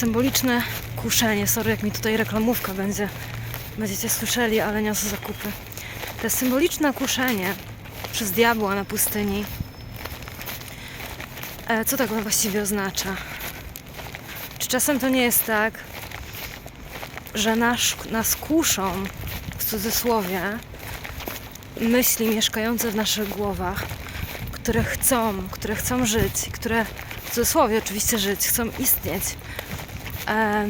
symboliczne kuszenie. Sorry, jak mi tutaj reklamówka będzie. Będziecie słyszeli, ale niosę zakupy. To symboliczne kuszenie przez diabła na pustyni. E, co tak właściwie oznacza? Czy czasem to nie jest tak, że nasz, nas kuszą, w cudzysłowie, myśli mieszkające w naszych głowach, które chcą, które chcą żyć, które w cudzysłowie oczywiście żyć, chcą istnieć. E,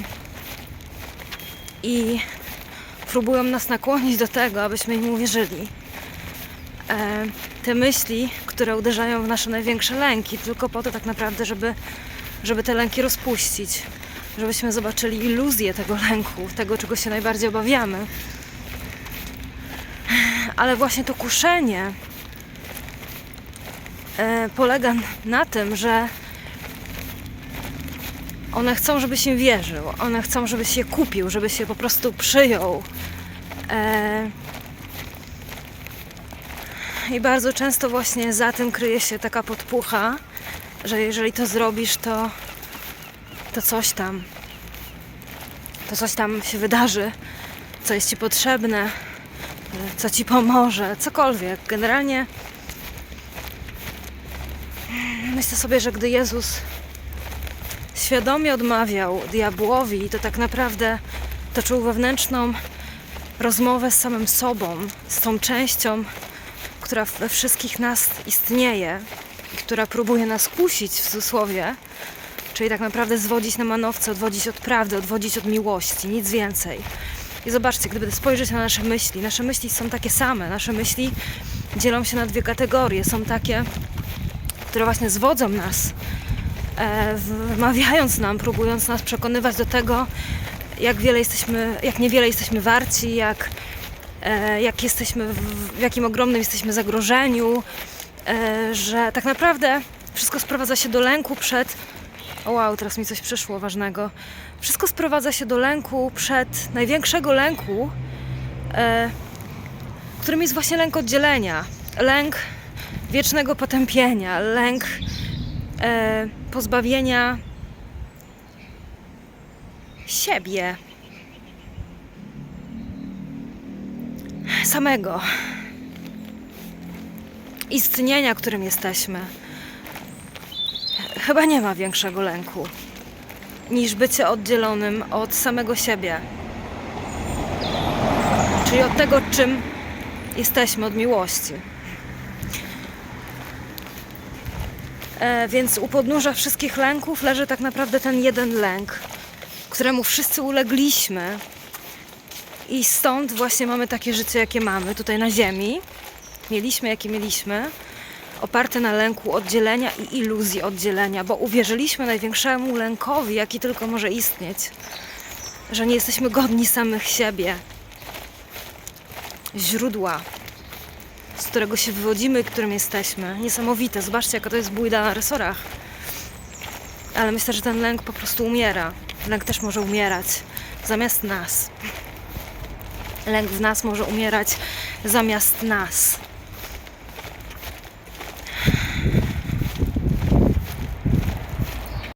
I próbują nas nakłonić do tego, abyśmy im uwierzyli. E, te myśli, które uderzają w nasze największe lęki, tylko po to tak naprawdę, żeby, żeby te lęki rozpuścić. Żebyśmy zobaczyli iluzję tego lęku, tego, czego się najbardziej obawiamy. Ale właśnie to kuszenie e, polega na tym, że one chcą, żebyś im wierzył, one chcą, żebyś je kupił, żebyś je po prostu przyjął. E, I bardzo często właśnie za tym kryje się taka podpucha, że jeżeli to zrobisz, to, to coś tam, to coś tam się wydarzy, co jest ci potrzebne, co ci pomoże, cokolwiek. Generalnie myślę sobie, że gdy Jezus świadomie odmawiał diabłowi, to tak naprawdę toczył wewnętrzną rozmowę z samym sobą, z tą częścią, która we wszystkich nas istnieje i która próbuje nas kusić w cudzysłowie, czyli tak naprawdę zwodzić na manowce, odwodzić od prawdy, odwodzić od miłości, nic więcej. I zobaczcie, gdyby spojrzeć na nasze myśli, nasze myśli są takie same, nasze myśli dzielą się na dwie kategorie. Są takie, które właśnie zwodzą nas, wmawiając nam, próbując nas przekonywać do tego, jak wiele jesteśmy, jak niewiele jesteśmy warci, jak, e, jak jesteśmy, w, jakim ogromnym jesteśmy zagrożeniu, e, że tak naprawdę wszystko sprowadza się do lęku przed. O wow, teraz mi coś przyszło ważnego. Wszystko sprowadza się do lęku przed największego lęku, e, którym jest właśnie lęk oddzielenia. Lęk wiecznego potępienia, lęk e, pozbawienia siebie. Samego. Istnienia, którym jesteśmy. Chyba nie ma większego lęku niż bycie oddzielonym od samego siebie. Czyli od tego, czym jesteśmy, od miłości. E, więc u podnóża wszystkich lęków leży tak naprawdę ten jeden lęk, któremu wszyscy ulegliśmy. I stąd właśnie mamy takie życie, jakie mamy tutaj na Ziemi. Mieliśmy, jakie mieliśmy, oparte na lęku oddzielenia i iluzji oddzielenia, bo uwierzyliśmy największemu lękowi, jaki tylko może istnieć, że nie jesteśmy godni samych siebie, źródła, z którego się wywodzimy, którym jesteśmy. Niesamowite. Zobaczcie, jaka to jest bójda na resorach. Ale myślę, że ten lęk po prostu umiera. Lęk też może umierać zamiast nas. Lęk w nas może umierać zamiast nas.